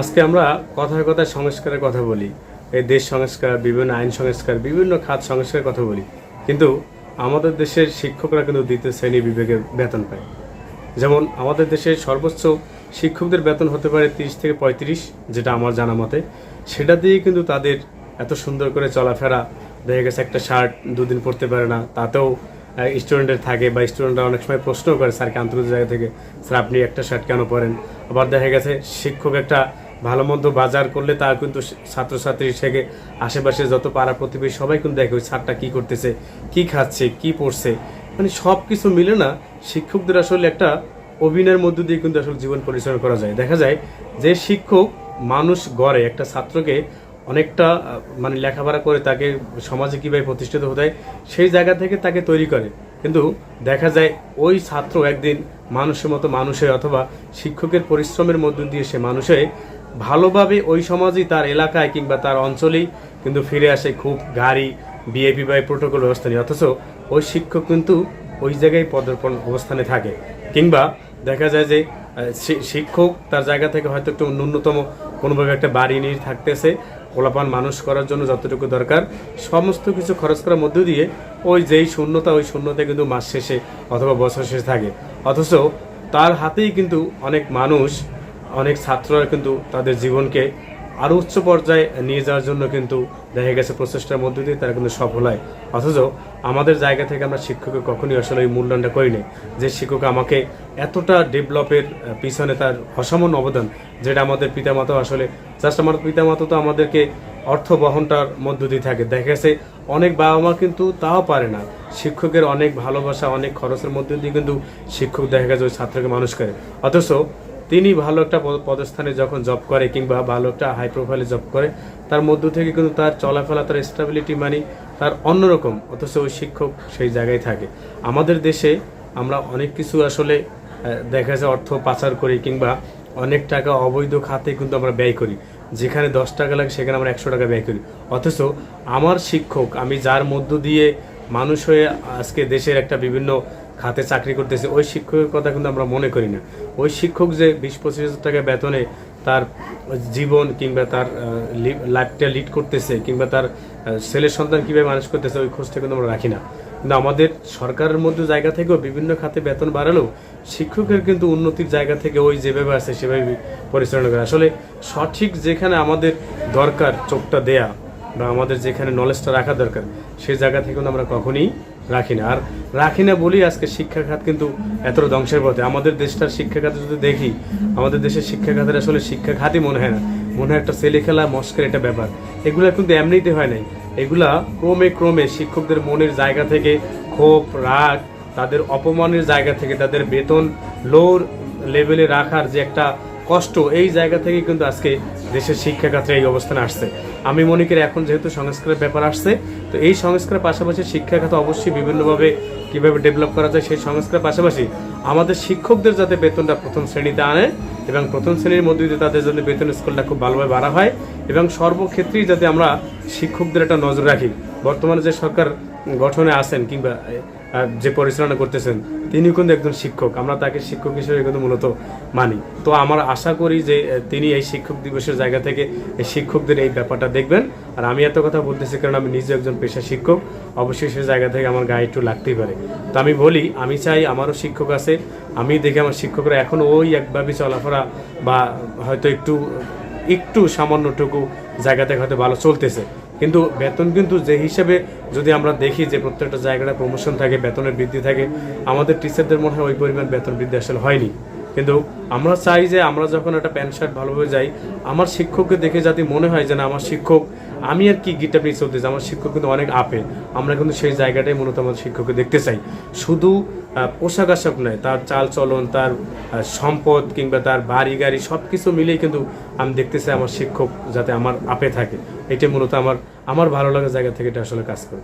আজকে আমরা কথায় কথায় সংস্কারের কথা বলি, এই দেশ সংস্কার, বিভিন্ন আইন সংস্কার, বিভিন্ন খাত সংস্কারের কথা বলি। কিন্তু আমাদের দেশের শিক্ষকরা কিন্তু দ্বিতীয় শ্রেণি বিভাগের বেতন পায়। যেমন আমাদের দেশের সর্বোচ্চ শিক্ষকদের বেতন হতে পারে তিরিশ থেকে পঁয়ত্রিশ, যেটা আমার জানা মতে। সেটা দিয়ে কিন্তু তাদের এত সুন্দর করে চলাফেরা, দেখা গেছে একটা শার্ট দুদিন পরতে পারে না, তাতেও স্টুডেন্টের থাকে বা স্টুডেন্টরা অনেক সময় প্রশ্ন করে, স্যারকে আন্তর্জাতিক জায়গা থেকে স্যার আপনি একটা শার্ট কেন পরেন? আবার দেখা গেছে শিক্ষক একটা ভালো মন্দ বাজার করলে তা কিন্তু ছাত্রছাত্রী থেকে আশেপাশে যত পাড়া প্রতিবেশী, সবাই কিন্তু দেখে ওই স্যারটা কী করতেছে, কি খাচ্ছে, কি পড়ছে। মানে সব কিছু মিলে না শিক্ষকদের আসলে একটা অভিনয়ের মধ্য দিয়ে কিন্তু আসলে জীবন পরিচালনা করা যায়। দেখা যায় যে শিক্ষক মানুষ গড়ে, একটা ছাত্রকে অনেকটা মানে লেখাপড়া করে তাকে সমাজে কীভাবে প্রতিষ্ঠিত হতে হয়, সেই জায়গা থেকে তাকে তৈরি করে। কিন্তু দেখা যায় ওই ছাত্র একদিন মানুষের মতো মানুষ হয়ে অথবা শিক্ষকের পরিশ্রমের মধ্য দিয়ে সে মানুষ ভালোভাবে ওই সমাজেই তার এলাকায় কিংবা তার অঞ্চলেই কিন্তু ফিরে আসে খুব গাড়ি বিএপি বা প্রোটোকল ব্যবস্থা নিয়ে। অথচ ওই শিক্ষক কিন্তু ওই জায়গায় পদার্পণ অবস্থানে থাকে। কিংবা দেখা যায় যে শিক্ষক তার জায়গা থেকে হয়তো একটু ন্যূনতম কোনোভাবে একটা বাড়ি নিয়ে থাকতেছে, পোলাপান মানুষ করার জন্য যতটুকু দরকার, সমস্ত কিছু খরচ করার মধ্য দিয়ে ওই যেই শূন্যতা, ওই শূন্যতা কিন্তু মাস শেষে অথবা বছর শেষে থাকে। অথচ তার হাতেই কিন্তু অনেক মানুষ অনেক ছাত্ররা কিন্তু তাদের জীবনকে আরও উচ্চ পর্যায়ে নিয়ে যাওয়ার জন্য কিন্তু দেখা গেছে প্রচেষ্টার মধ্য দিয়ে তারা কিন্তু সফল হয়। অথচ আমাদের জায়গা থেকে আমরা শিক্ষকের কখনই আসলে ওই মূল্যায়নটা করি করিনি যে শিক্ষক আমাকে এতটা ডেভেলপের পিছনে তার অসামান্য অবদান, যেটা আমাদের পিতামাতা আসলে জাস্ট আমার পিতামাতা তো আমাদেরকে অর্থ বহনটার মধ্য দিয়ে থাকে। দেখা গেছে অনেক বাবা মা কিন্তু তাও পারে না। শিক্ষকের অনেক ভালোবাসা, অনেক খরচের মধ্যে দিয়ে কিন্তু শিক্ষক দেখা গেছে ওই ছাত্রকে মানুষ করে। অথচ তিনি ভালো একটা পদ- পদস্থানে যখন জব করে কিংবা ভালো একটা হাই প্রোফাইলে জব করে, তার মধ্য থেকে কিন্তু তার চলাফেরা, তার স্টেবিলিটি মানে তার অন্যরকম, অথচ ওই শিক্ষক সেই জায়গায় থাকে। আমাদের দেশে আমরা অনেক কিছু আসলে দেখা যায় অর্থ পাচার করি কিংবা অনেক টাকা অবৈধ খাতে কিন্তু আমরা ব্যয় করি। যেখানে দশ টাকা লাগে, সেখানে আমরা একশো টাকা ব্যয় করি। অথচ আমার শিক্ষক, আমি যার মধ্য দিয়ে মানুষ হয়ে আজকে দেশের একটা বিভিন্ন খাতে চাকরি করতেছে, ওই শিক্ষকের কথা কিন্তু আমরা মনে করি না। ওই শিক্ষক যে বিশ পঁচিশ হাজার টাকা বেতনে তার জীবন কিংবা তার লাইফটা লিড করতেছে কিংবা তার ছেলের সন্তান কীভাবে মানুষ করতেছে, ওই খোঁজটা কিন্তু আমরা রাখি না। কিন্তু আমাদের সরকারের মধ্যে জায়গা থেকেও বিভিন্ন খাতে বেতন বাড়ালেও শিক্ষকের কিন্তু উন্নতির জায়গা থেকে ওই যেভাবে আছে, সেভাবে পরিচালনা করে। আসলে সঠিক যেখানে আমাদের দরকার চোখটা দেয়া বা আমাদের যেখানে নলেজটা রাখা দরকার, সে জায়গা থেকে আমরা কখনই রাখি না। আর রাখি না বলি আজকে শিক্ষা খাত কিন্তু এতটা ধ্বংসের পথে। আমাদের দেশটার শিক্ষা খাতে যদি দেখি, আমাদের দেশের শিক্ষা খাতের আসলে শিক্ষা খাতই মনে হয় না। মনে হয় একটা ছেলে খেলা, মস্কের একটা ব্যাপার। এগুলা কিন্তু এমনিতে হয় নাই। এগুলা ক্রমে ক্রমে শিক্ষকদের মনের জায়গা থেকে ক্ষোভ, রাগ, তাদের অপমানের জায়গা থেকে তাদের বেতন, লোর লেভেলে রাখার যে একটা কষ্ট, এই জায়গা থেকে কিন্তু আজকে দেশের শিক্ষা খাতে এই অবস্থানে আসছে। আমি মনে করি এখন যেহেতু সংস্কারের ব্যাপার আসছে, তো এই সংস্কারের পাশাপাশি শিক্ষা খাতে অবশ্যই বিভিন্নভাবে কীভাবে ডেভেলপ করা যায় সেই সংস্কারের পাশাপাশি আমাদের শিক্ষকদের যাতে বেতনটা প্রথম শ্রেণীতে আনে এবং প্রথম শ্রেণির মধ্যে দিয়ে তাদের জন্য বেতন স্কুলটা খুব ভালোভাবে বাড়া হয় এবং সর্বক্ষেত্রেই যাতে আমরা শিক্ষকদের একটা নজর রাখি। বর্তমানে যে সরকার গঠনে আছেন কিংবা যে পরিচালনা করতেছেন তিনি কিন্তু একজন শিক্ষক। আমরা তাকে শিক্ষক হিসেবে কিন্তু মূলত মানি। তো আমার আশা করি যে তিনি এই শিক্ষক দিবসের জায়গা থেকে এই শিক্ষকদের এই ব্যাপারটা দেখবেন। আর আমি এত কথা বলতেছি কারণ আমি নিজে একজন পেশা শিক্ষক। অবশ্যই সেই জায়গা থেকে আমার গায়ে একটু লাগতেই পারে। তো আমি বলি, আমি চাই আমারও শিক্ষক আছে। আমি দেখি আমার শিক্ষকরা এখনও ওই একভাবে চলাফেরা বা হয়তো একটু একটু সামান্যটুকু জায়গা থেকে হয়তো ভালো চলতেছে। কিন্তু বেতন কিন্তু যে হিসেবে যদি আমরা দেখি যে প্রত্যেকটা জায়গাটা প্রমোশন থাকে, বেতনের বৃদ্ধি থাকে, আমাদের টিচারদের মনে হয় ওই পরিমাণ বেতন বৃদ্ধি আসলে হয়নি। কিন্তু আমরা চাই যে আমরা যখন একটা প্যান্ট শার্ট ভালোভাবে যাই, আমার শিক্ষককে দেখে যাতে মনে হয় যে না, আমার শিক্ষক আমি আর কি গিটার প্রেস করতে আমার শিক্ষক কিন্তু অনেক আপে আমরা কিন্তু সেই জায়গাটাই মূলত আমাদের শিক্ষককে দেখতে চাই। শুধু পোশাক আশাক নয়, তার চাল চলন, তার সম্পদ কিংবা তার বাড়ি গাড়ি সব কিছু মিলেই কিন্তু আমি দেখতে চাই আমার শিক্ষক যাতে আমার আপে থাকে। এটা মূলত আমার আমার ভালো লাগার জায়গা থেকে এটা আসলে কাজ করে।